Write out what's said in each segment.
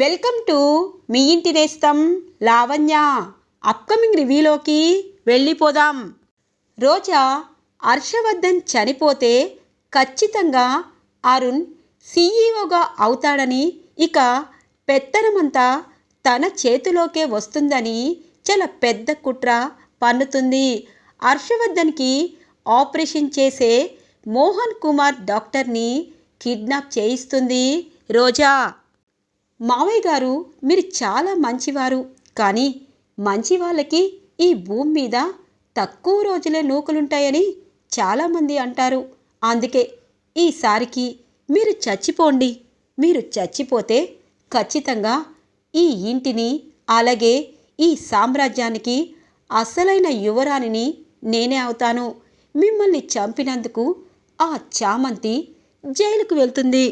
Welcome to me ఇంటి నేస్తం Lavanya. Upcoming రివ్యూలోకి వెళ్ళిపోదాం. రోజా హర్షవర్ధన్ చనిపోతే ఖచ్చితంగా అరుణ్ సీఈఓగా అవుతాడని ఇక పెత్తనమంతా తన చేతిలోకే వస్తుందని చాలా పెద్ద కుట్ర పన్నుతుంది. హర్షవర్ధన్కి ఆపరేషన్ చేసే మోహన్ కుమార్ డాక్టర్ని కిడ్నాప్ చేయిస్తుంది రోజా. మావయ్య గారు మీరు చాలా మంచివారు. కానీ మంచి వాళ్ళకి ఈ భూమి మీద తక్కువ రోజులే నూకలుంటాయని చాలామంది అంటారు. అందుకే ఈసారికి మీరు చచ్చిపోండి. మీరు చచ్చిపోతే ఖచ్చితంగా ఈ ఇంటిని అలాగే ఈ సామ్రాజ్యానికి అసలైన యువరాణిని నేనే అవుతాను. మిమ్మల్ని చంపినందుకు ఆ చామంతి జైలుకు వెళ్తుంది.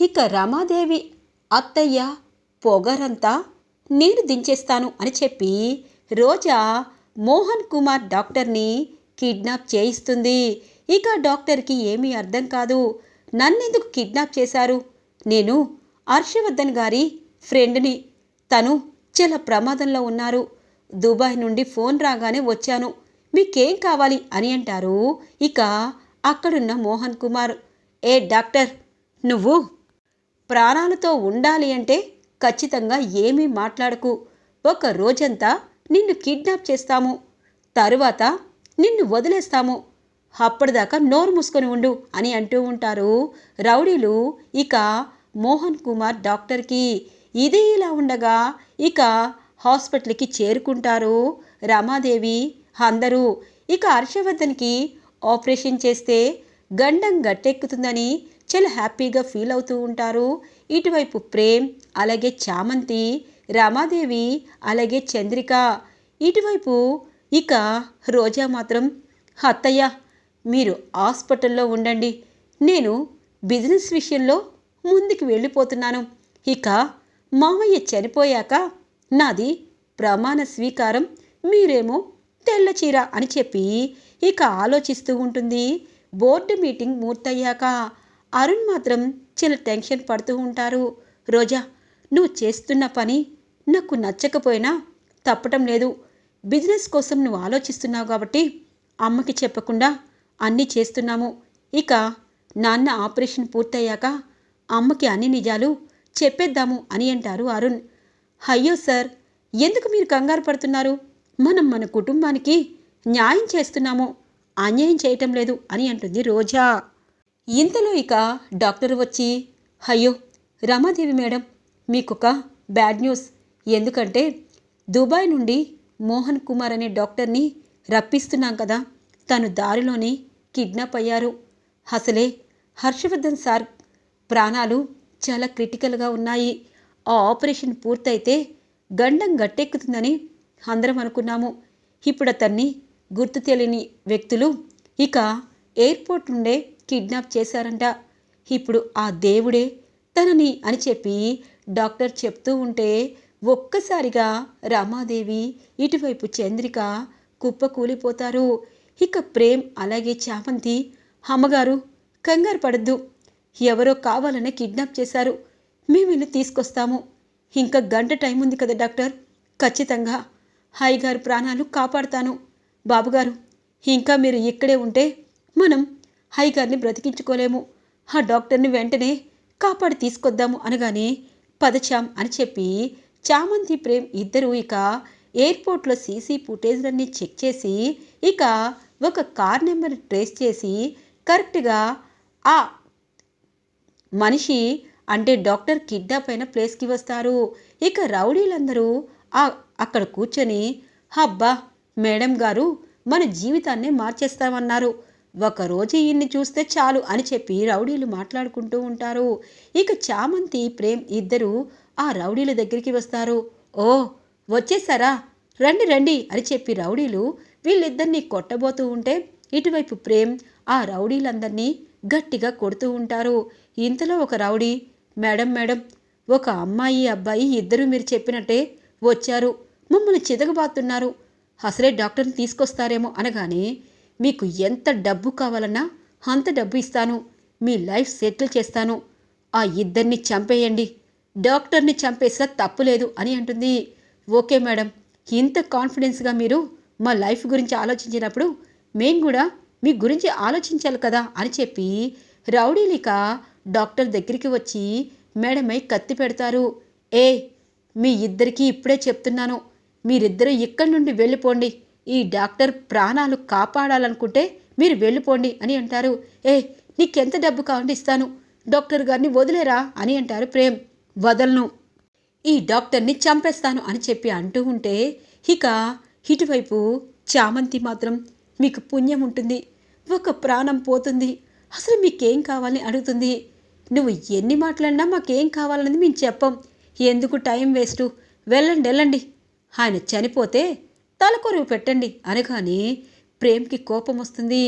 ఇక రమాదేవి అత్తయ్య పొగరంతా నేను దించేస్తాను అని చెప్పి రోజా మోహన్ కుమార్ డాక్టర్ని కిడ్నాప్ చేయిస్తుంది. ఇక డాక్టర్కి ఏమీ అర్థం కాదు. నన్నెందుకు కిడ్నాప్ చేశారు? నేను హర్షవర్ధన్ గారి ఫ్రెండ్ని. తను చాలా ప్రమాదంలో ఉన్నారు. దుబాయ్ నుండి ఫోన్ రాగానే వచ్చాను. మీకేం కావాలి అని అంటారు. ఇక అక్కడున్న మోహన్ కుమార్ ఏ డాక్టర్ నువ్వు ప్రాణాలతో ఉండాలి అంటే ఖచ్చితంగా ఏమీ మాట్లాడకు. ఒక రోజంతా నిన్ను కిడ్నాప్ చేస్తాము. తరువాత నిన్ను వదిలేస్తాము. అప్పటిదాకా నోరు మూసుకొని ఉండు అని అంటూ ఉంటారు రౌడీలు. ఇక మోహన్ కుమార్ డాక్టర్కి ఇది ఇలా ఉండగా ఇక హాస్పిటల్కి చేరుకుంటారు రమాదేవి అందరూ. ఇక హర్షవర్ధన్కి ఆపరేషన్ చేస్తే గండం గట్టెక్కుతుందని చాలా హ్యాపీగా ఫీల్ అవుతూ ఉంటారు. ఇటువైపు ప్రేమ్ అలాగే చామంతి రమాదేవి అలాగే చంద్రిక. ఇటువైపు ఇక రోజా మాత్రం అత్తయ్య మీరు హాస్పిటల్లో ఉండండి. నేను బిజినెస్ విషయంలో ముందుకు వెళ్ళిపోతున్నాను. ఇక మామయ్య చనిపోయాక నాది ప్రమాణ స్వీకారం. మీరేమో తెల్ల చీర అని చెప్పి ఇక ఆలోచిస్తూ ఉంటుంది. బోర్డు మీటింగ్ పూర్తయ్యాక అరుణ్ మాత్రం చాలా టెన్షన్ పడుతూ ఉంటారు. రోజా నువ్వు చేస్తున్న పని నాకు నచ్చకపోయినా తప్పటం లేదు. బిజినెస్ కోసం నువ్వు ఆలోచిస్తున్నావు కాబట్టి అమ్మకి చెప్పకుండా అన్నీ చేస్తున్నాము. ఇక నాన్న ఆపరేషన్ పూర్తయ్యాక అమ్మకి అన్ని నిజాలు చెప్పేద్దాము అని అంటారు అరుణ్. అయ్యో సార్ ఎందుకు మీరు కంగారు పడుతున్నారు? మనం మన కుటుంబానికి న్యాయం చేస్తున్నాము. అన్యాయం చేయటం లేదు అని అంటుంది రోజా. ఇంతలో ఇక డాక్టర్ వచ్చి అయ్యో రమాదేవి మేడం మీకొక బ్యాడ్ న్యూస్. ఎందుకంటే దుబాయ్ నుండి మోహన్ కుమార్ అనే డాక్టర్ని రప్పిస్తున్నాం కదా తను దారిలోనే కిడ్నాప్ అయ్యారు. అసలే హర్షవర్ధన్ సార్ ప్రాణాలు చాలా క్రిటికల్గా ఉన్నాయి. ఆ ఆపరేషన్ పూర్తయితే గండం గట్టెక్కుతుందని అందరం అనుకున్నాము. ఇప్పుడు అతన్ని గుర్తు తెలియని వ్యక్తులు ఇక ఎయిర్పోర్ట్ నుండే కిడ్నాప్ చేశారంట. ఇప్పుడు ఆ దేవుడే తనని అని చెప్పి డాక్టర్ చెప్తూ ఉంటే ఒక్కసారిగా రమాదేవి ఇటువైపు చంద్రిక కుప్పకూలిపోతారు ఇక ప్రేమ్ అలాగే చామంతి అమ్మగారు కంగారు పడద్దు. ఎవరో కావాలనే కిడ్నాప్ చేశారు. మేము ఇల్లు తీసుకొస్తాము. ఇంకా గంట టైం ఉంది కదా డాక్టర్. ఖచ్చితంగా. హాయిగారు ప్రాణాలు కాపాడుతాను. బాబుగారు ఇంకా మీరు ఇక్కడే ఉంటే మనం హైగారిని బ్రతికించుకోలేము. ఆ డాక్టర్ని వెంటనే కాపాడి తీసుకొద్దాము అనగానే పదచాం అని చెప్పి చామంతి ప్రేమ్ ఇద్దరూ ఇక ఎయిర్పోర్ట్లో సీసీ ఫుటేజ్లన్నీ చెక్ చేసి ఇక ఒక కార్ నెంబర్ ట్రేస్ చేసి కరెక్ట్గా ఆ మనిషి అంటే డాక్టర్ కిడ్నాప్ అయిన ప్లేస్కి వస్తారు. ఇక రౌడీలందరూ ఆ అక్కడ కూర్చొని హబ్బా మేడం గారు మన జీవితాన్నే మార్చేస్తామన్నారు. ఒకరోజు ఈయన్ని చూస్తే చాలు అని చెప్పి రౌడీలు మాట్లాడుకుంటూ ఉంటారు. ఇక చామంతి ప్రేమ్ ఇద్దరు ఆ రౌడీల దగ్గరికి వస్తారు. ఓ వచ్చేసారా? రండి రండి అని చెప్పి రౌడీలు వీళ్ళిద్దరినీ కొట్టబోతూ ఉంటే ఇటువైపు ప్రేమ్ ఆ రౌడీలందరినీ గట్టిగా కొడుతూ ఉంటారు. ఇంతలో ఒక రౌడీ మేడం మేడం ఒక అమ్మాయి అబ్బాయి ఇద్దరు మీరు చెప్పినట్టే వచ్చారు. మమ్మల్ని చితకబాతున్నారు. అసలే డాక్టర్ని తీసుకొస్తారేమో అనగానే మీకు ఎంత డబ్బు కావాలన్నా అంత డబ్బు ఇస్తాను. మీ లైఫ్ సెటిల్ చేస్తాను. ఆ ఇద్దరిని చంపేయండి. డాక్టర్ని చంపేసినా తప్పులేదు అని అంటుంది. ఓకే మేడం ఇంత కాన్ఫిడెన్స్గా మీరు మా లైఫ్ గురించి ఆలోచించినప్పుడు మేం కూడా మీ గురించి ఆలోచించాలి కదా అని చెప్పి రౌడీలిక డాక్టర్ దగ్గరికి వచ్చి మేడమై కత్తి పెడతారు. ఏ మీ ఇద్దరికీ ఇప్పుడే చెప్తున్నాను. మీరిద్దరూ ఇక్కడి నుండి వెళ్ళిపోండి. ఈ డాక్టర్ ప్రాణాలు కాపాడాలనుకుంటే మీరు వెళ్ళిపోండి అని అంటారు. ఏ నీకెంత డబ్బు కావండి ఇస్తాను. డాక్టర్ గారిని వదిలేరా అని అంటారు ప్రేమ్. వదలను. ఈ డాక్టర్ని చంపేస్తాను అని చెప్పి అంటూ ఉంటే ఇక ఇటువైపు చామంతి మాత్రం మీకు పుణ్యం ఉంటుంది. ఒక ప్రాణం పోతుంది. అసలు మీకేం కావాలని అడుగుతుంది. నువ్వు ఎన్ని మాట్లాడినా మాకేం కావాలన్నది మేము చెప్పం. ఎందుకు టైం వేస్టు? వెళ్ళండి వెళ్ళండి. ఆయన చనిపోతే తలకొరువు పెట్టండి. అనగానే ప్రేమ్కి కోపం వస్తుంది.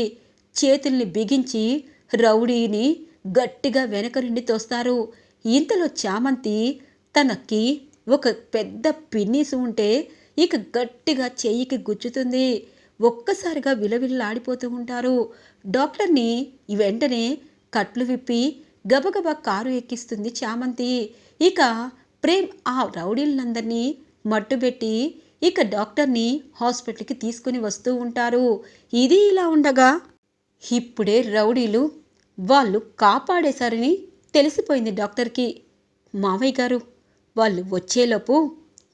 చేతుల్ని బిగించి రౌడీని గట్టిగా వెనక నుండి తోస్తారు. ఇంతలో చామంతి తనకి ఒక పెద్ద పిన్నీసు ఉంటే ఇక గట్టిగా చెయ్యికి గుచ్చుతుంది. ఒక్కసారిగా విలవిల్లాడిపోతూ ఉంటారు. డాక్టర్ని వెంటనే కట్లు విప్పి గబగబా కారు ఎక్కిస్తుంది చామంతి. ఇక ప్రేమ్ ఆ రౌడీలందరినీ మట్టుబెట్టి ఇక డాక్టర్ని హాస్పిటల్కి తీసుకుని వస్తూ ఉంటారు. ఇది ఇలా ఉండగా ఇప్పుడే రౌడీలు వాళ్ళు కాపాడేశారని తెలిసిపోయింది డాక్టర్కి. మావయ్య గారు వాళ్ళు వచ్చేలోపు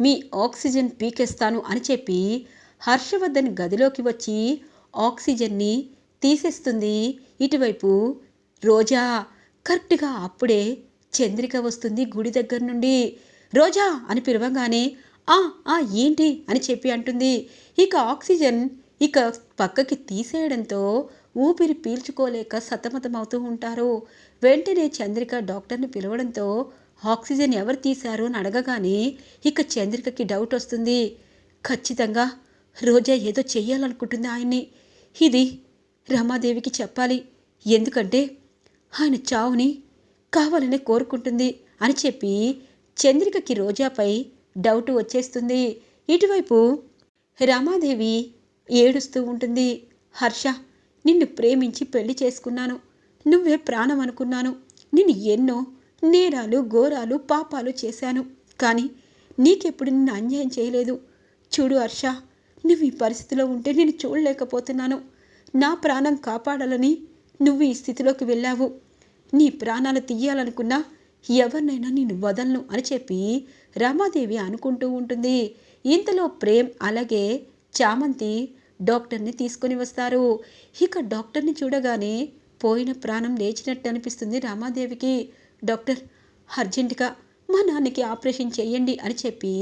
మీ ఆక్సిజన్ పీకేస్తాను అని చెప్పి హర్షవర్ధన్ గదిలోకి వచ్చి ఆక్సిజన్ని తీసేస్తుంది. ఇటువైపు రోజా కరెక్ట్గా అప్పుడే చంద్రిక వస్తుంది గుడి దగ్గర నుండి. రోజా అని పిలవగానే ఆ ఆ ఏంటి? అని చెప్పి అంటుంది. ఇక ఆక్సిజన్ ఇక పక్కకి తీసేయడంతో ఊపిరి పీల్చుకోలేక సతమతమవుతూ ఉంటారు. వెంటనే చంద్రిక డాక్టర్ని పిలవడంతో ఆక్సిజన్ ఎవరు తీశారు అని అడగగానే ఇక చంద్రికకి డౌట్ వస్తుంది. ఖచ్చితంగా రోజా ఏదో చెయ్యాలనుకుంటుంది ఆయన్ని. ఇది రమాదేవికి చెప్పాలి. ఎందుకంటే ఆయన చావుని కావాలనే కోరుకుంటుంది అని చెప్పి చంద్రికకి రోజాపై డౌట్ వచ్చేస్తుంది. ఇటువైపు రమాదేవి ఏడుస్తూ ఉంటుంది. హర్ష నిన్ను ప్రేమించి పెళ్ళి చేసుకున్నాను. నువ్వే ప్రాణం అనుకున్నాను. నిన్ను ఎన్నో నేరాలు ఘోరాలు పాపాలు చేశాను. కానీ నీకెప్పుడు నిన్ను అన్యాయం చేయలేదు. చూడు హర్ష నువ్వు ఈ పరిస్థితిలో ఉంటే నేను చూడలేకపోతున్నాను. నా ప్రాణం కాపాడాలని నువ్వు ఈ స్థితిలోకి వెళ్ళావు. నీ ప్రాణాలు తీయాలనుకున్నా ఎవరినైనా నేను వదలను అని చెప్పి రమాదేవి అనుకుంటూ ఉంటుంది. ఇంతలో ప్రేమ్ అలాగే చామంతి డాక్టర్ని తీసుకొని వస్తారు. ఇక డాక్టర్ని చూడగానే పోయిన ప్రాణం లేచినట్టు అనిపిస్తుంది రామాదేవికి. డాక్టర్ అర్జెంటుగా మా నాన్నకి ఆపరేషన్ చేయండి అని చెప్పి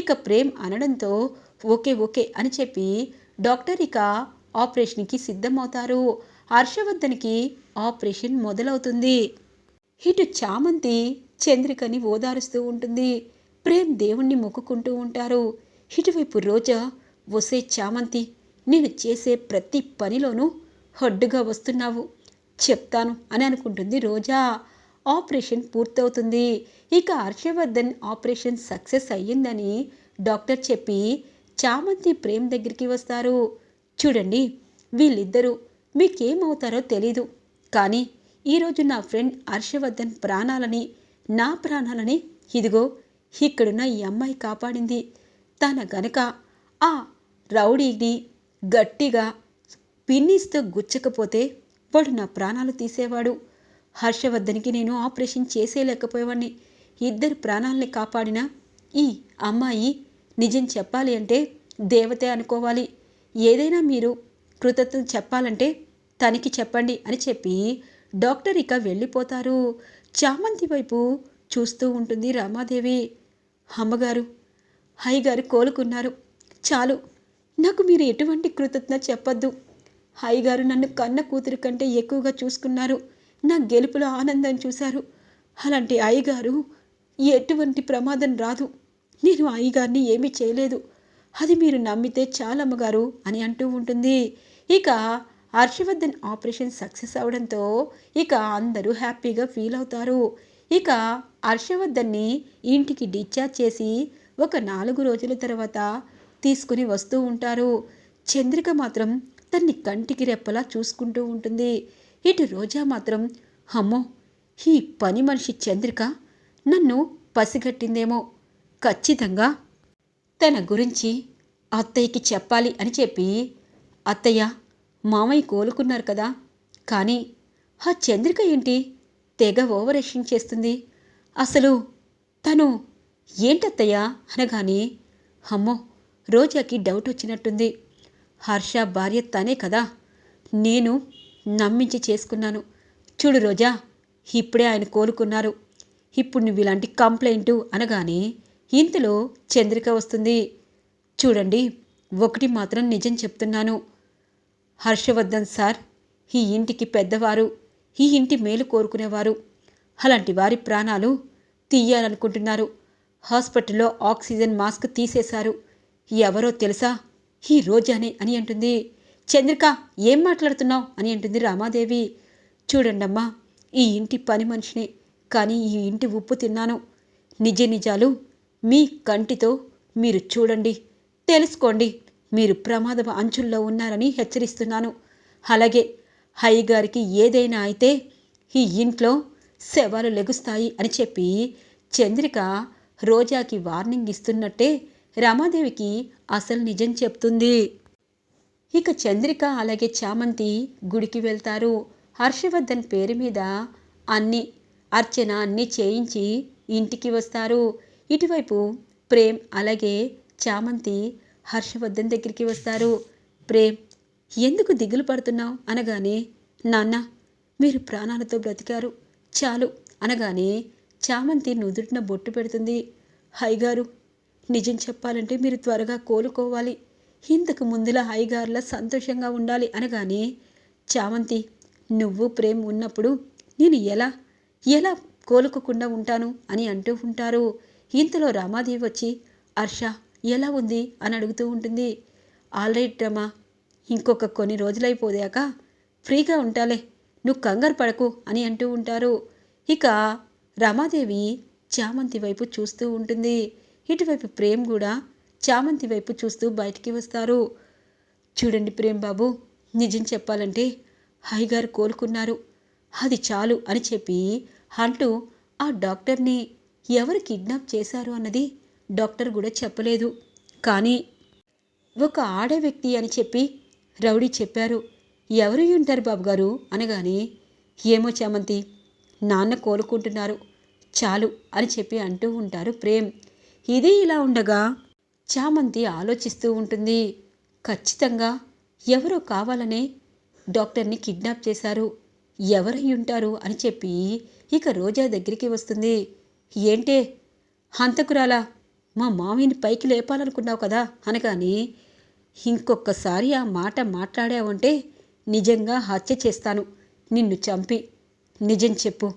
ఇక ప్రేమ్ అనడంతో ఓకే ఓకే అని చెప్పి డాక్టర్ ఇక ఆపరేషన్కి సిద్ధమవుతారు. హర్షవర్ధన్కి ఆపరేషన్ మొదలవుతుంది. ఇటు చామంతి చంద్రికని ఓదారుస్తూ ఉంటుంది. ప్రేమ్ దేవుణ్ణి మొక్కుకుంటూ ఉంటారు. ఇటువైపు రోజా వసే చామంతి నేను చేసే ప్రతి పనిలోనూ హడ్డుగా వస్తున్నావు. చెప్తాను అని అనుకుంటుంది రోజా. ఆపరేషన్ పూర్తవుతుంది. ఇక హర్షవర్ధన్ ఆపరేషన్ సక్సెస్ అయ్యిందని డాక్టర్ చెప్పి చామంతి ప్రేమ్ దగ్గరికి వస్తారు. చూడండి వీళ్ళిద్దరూ మీకేమవుతారో తెలీదు. కానీ ఈరోజు నా ఫ్రెండ్ హర్షవర్ధన్ ప్రాణాలని నా ప్రాణాలని ఇదిగో ఇక్కడున్న ఈ అమ్మాయి కాపాడింది. తన గనక ఆ రౌడీని గట్టిగా పిన్నీస్తో గుచ్చకపోతే వాడు నా ప్రాణాలు తీసేవాడు. హర్షవర్ధన్కి నేను ఆపరేషన్ చేసేయలేకపోయేవాడిని ఇద్దరు ప్రాణాలని కాపాడిన ఈ అమ్మాయి నిజం చెప్పాలి అంటే దేవతే అనుకోవాలి. ఏదైనా మీరు కృతజ్ఞత చెప్పాలంటే తనకి చెప్పండి అని చెప్పి డాక్టర్ ఇక వెళ్ళిపోతారు. చామంతి వైపు చూస్తూ ఉంటుంది రామాదేవి. అమ్మగారు హైగారు కోలుకున్నారు. చాలు నాకు మీరు ఎటువంటి కృతజ్ఞత చెప్పొద్దు. హైగారు నన్ను కన్న కూతురు కంటే ఎక్కువగా చూసుకున్నారు. నా గెలుపులో ఆనందం చూశారు. అలాంటి అయ్యగారు ఎటువంటి ప్రమాదం రాదు. నేను అయ్యగారిని ఏమీ చేయలేదు. అది మీరు నమ్మితే చాలమ్మగారు అని అంటూ ఉంటుంది. ఇక హర్షవర్ధన్ ఆపరేషన్ సక్సెస్ అవడంతో ఇక అందరూ హ్యాపీగా ఫీల్ అవుతారు. ఇక హర్షవర్ధన్ని ఇంటికి డిశ్చార్జ్ చేసి ఒక నాలుగు రోజుల తర్వాత తీసుకుని వస్తూ ఉంటారు. చంద్రిక మాత్రం తన్ని కంటికి రెప్పలా చూసుకుంటూ ఉంటుంది. ఇటు రోజా మాత్రం అమ్మో ఈ పని మనిషి చంద్రిక నన్ను పసిగట్టిందేమో. ఖచ్చితంగా తన గురించి అత్తయ్యకి చెప్పాలి అని చెప్పి అత్తయ్య మామయ్య కోలుకున్నారు కదా. కానీ ఆ చంద్రిక ఏంటి? తెగ ఓవరేషన్ చేస్తుంది. అసలు తను ఏంటత్తయ్యా అనగానే అమ్మో రోజాకి డౌట్ వచ్చినట్టుంది. హర్ష భార్య తనే కదా. నేను నమ్మించి చేసుకున్నాను. చూడు రోజా ఇప్పుడే ఆయన కోలుకున్నారు. ఇప్పుడు నువ్వు ఇలాంటి కంప్లైంట్ అనగానే ఇంతలో చంద్రిక వస్తుంది. చూడండి ఒకటి మాత్రం నిజం చెప్తున్నాను. హర్షవర్ధన్ సార్ ఈ ఇంటికి పెద్దవారు ఈ ఇంటి మేలు కోరుకునేవారు. అలాంటి వారి ప్రాణాలు తీయాలనుకుంటున్నారు. హాస్పిటల్లో ఆక్సిజన్ మాస్క్ తీసేశారు. ఎవరో తెలుసా? ఈ రోజానే అని అంటుంది. చంద్రిక ఏం మాట్లాడుతున్నావు? అని అంటుంది రామాదేవి. చూడండమ్మా ఈ ఇంటి పని మనిషిని కానీ ఈ ఇంటి ఉప్పు తిన్నాను. నిజ నిజాలు మీ కంటితో మీరు చూడండి తెలుసుకోండి. మీరు ప్రమాదం అంచుల్లో ఉన్నారని హెచ్చరిస్తున్నాను. అలాగే హయ్యగారికి ఏదైనా అయితే ఈ ఇంట్లో శవాలు లెగుస్తాయి అని చెప్పి చంద్రిక రోజాకి వార్నింగ్ ఇస్తున్నట్టే రమాదేవికి అసలు నిజం చెప్తుంది. ఇక చంద్రిక అలాగే చామంతి గుడికి వెళ్తారు. హర్షవర్ధన్ పేరు మీద అన్ని అర్చన అన్నీ చేయించి ఇంటికి వస్తారు. ఇటువైపు ప్రేమ్ అలాగే చామంతి హర్షవర్ధన్ దగ్గరికి వస్తారు. ప్రేమ్ ఎందుకు దిగులు పడుతున్నావు? అనగానే నాన్న మీరు ప్రాణాలతో బ్రతికారు. చాలు అనగానే చామంతి నుదుటిన బొట్టు పెడుతుంది. హైగారు నిజం చెప్పాలంటే మీరు త్వరగా కోలుకోవాలి. ఇంతకు ముందులా హైగారులా సంతోషంగా ఉండాలి. అనగానే చామంతి నువ్వు ప్రేమ్ ఉన్నప్పుడు నేను ఎలా ఎలా కోలుకోకుండా ఉంటాను? అని అంటూ ఉంటారు. ఇంతలో రామాదేవి వచ్చి హర్ష ఎలా ఉంది అని అడుగుతూ ఉంటుంది. ఆల్రైట్ రమా ఇంకొక కొన్ని రోజులైపోయాక ఫ్రీగా ఉంటాలే నువ్వు కంగారు పడకు అని అంటూ ఉంటారు. ఇక రమాదేవి చామంతి వైపు చూస్తూ ఉంటుంది. ఇటువైపు ప్రేమ్ కూడా చామంతి వైపు చూస్తూ బయటికి వస్తారు. చూడండి ప్రేమ్ బాబు నిజం చెప్పాలంటే హైగారు కోలుకున్నారు. అది చాలు అని చెప్పి అంటూ ఆ డాక్టర్ని ఎవరు కిడ్నాప్ చేశారు అన్నది డాక్టర్ కూడా చెప్పలేదు. కానీ ఒక ఆడ వ్యక్తి అని చెప్పి రౌడీ చెప్పారు. ఎవరు ఉంటారు బాబు గారు? అనగానే ఏమో చామంతి నాన్న కోలుకుంటున్నారు. చాలు అని చెప్పి అంటూ ఉంటారు ప్రేమ్. ఇది ఇలా ఉండగా చామంతి ఆలోచిస్తూ ఉంటుంది. ఖచ్చితంగా ఎవరో కావాలనే డాక్టర్ని కిడ్నాప్ చేశారు. ఎవరై ఉంటారు అని చెప్పి ఇక రోజా దగ్గరికి వస్తుంది. ఏంటే హంతకురాలా? మా మామిని పైకి లేపాలనుకున్నావు కదా అనగాని ఇంకొకసారి ఆ మాట మాట్లాడావంటే నిజంగా హత్య చేస్తాను. నిన్ను చంపి. నిజం చెప్పు.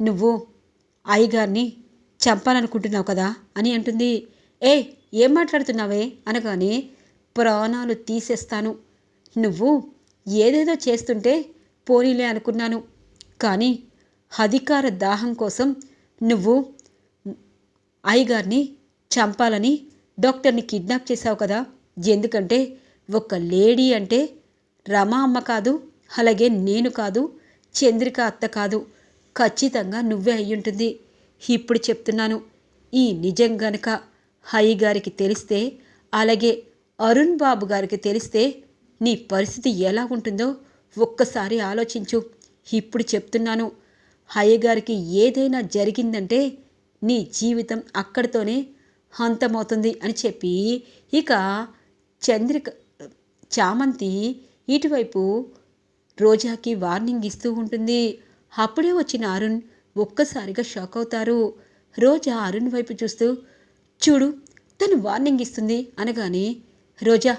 నువ్వు అయ్యగారిని చంపాలనుకుంటున్నావు కదా అని అంటుంది. ఏ ఏం మాట్లాడుతున్నావే? అనగానే ప్రాణాలు తీసేస్తాను. నువ్వు ఏదేదో చేస్తుంటే పోనీలే అనుకున్నాను. కానీ అధికార దాహం కోసం నువ్వు అయ్యగారిని చంపాలని డాక్టర్ని కిడ్నాప్ చేశావు కదా. ఎందుకంటే ఒక లేడీ అంటే రమా అమ్మ కాదు అలాగే నేను కాదు చంద్రిక అత్త కాదు. ఖచ్చితంగా నువ్వే అయ్యుంటుంది ఇప్పుడు చెప్తున్నాను ఈ నిజం గనక హయ్య గారికి తెలిస్తే అలాగే అరుణ్ బాబు గారికి తెలిస్తే నీ పరిస్థితి ఎలా ఉంటుందో ఒక్కసారి ఆలోచించు. ఇప్పుడు చెప్తున్నాను హయ్య గారికి ఏదైనా జరిగిందంటే నీ జీవితం అక్కడితోనే అంతమవుతుంది అని చెప్పి ఇక చంద్రిక చామంతి ఇటువైపు రోజాకి వార్నింగ్ ఇస్తూ ఉంటుంది. అప్పుడే వచ్చిన అరుణ్ ఒక్కసారిగా షాక్ అవుతారు. రోజా అరుణ్ వైపు చూస్తూ చూడు తను వార్నింగ్ ఇస్తుంది అనగానే రోజా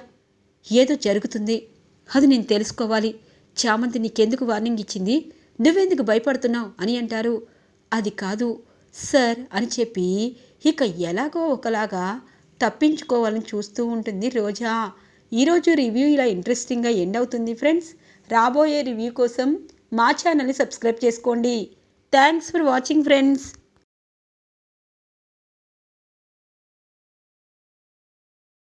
ఏదో జరుగుతుంది. అది నేను తెలుసుకోవాలి. చామంతి నీకెందుకు వార్నింగ్ ఇచ్చింది? నువ్వెందుకు భయపడుతున్నావు? అని అంటారు. అది కాదు సార్ అని చెప్పి ఇక ఎలాగో ఒకలాగా తప్పించుకోవాలని చూస్తూ ఉంటుంది రోజా. ఈరోజు రివ్యూ ఇలా ఇంట్రెస్టింగ్గా ఎండ్ అవుతుంది ఫ్రెండ్స్. రాబోయే రివ్యూ కోసం మా ఛానల్ని సబ్స్క్రైబ్ చేసుకోండి. Thanks for watching friends.